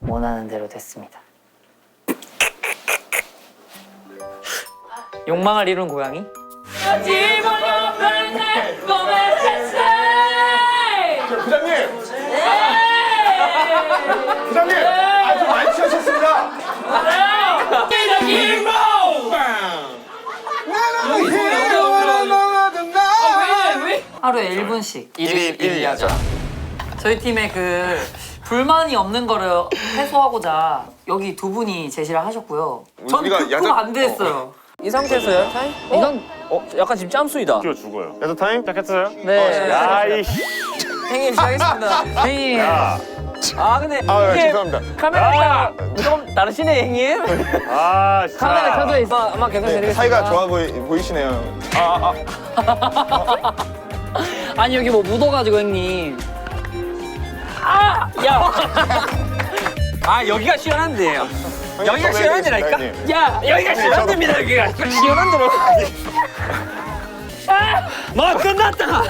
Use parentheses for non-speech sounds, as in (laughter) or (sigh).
원하는 대로 됐습니다. 욕망을 이룬 고양이? 부장님! 부장님! 아주 많이 취하셨습니다! 하루에 1분씩 1일 1일 하자. 저희 팀에 그 불만이 없는 거를 해소하고자 여기 두 분이 제시를 하셨고요. 전 우리가 극구 야자- 반대했어요. 이 상태에서요? 타임? 이건 어 약간 지금 짬수이다. 뛰어 죽어요. 야자 타임 시작했어요? 네. 야 이씨. 행님 시작했습니다. (laughs) 형님 야. 아 근데 아, 예, 이게 죄송합니다. 카메라가 조금 다르시네 형님. 아 진짜. 카메라 켜져 있어. 아마 계속 네, 드리겠습니다. 사이가 좋아 보이, 보이시네요. (laughs) 아니 여기 뭐 묻어가지고 형님. 야. 아 여기가 시원한데요. 여기가 시원한 데라니까? 야 여기가 시원한 데입니다 여기가. 시원한 데로. 아, 뭐 끝났다.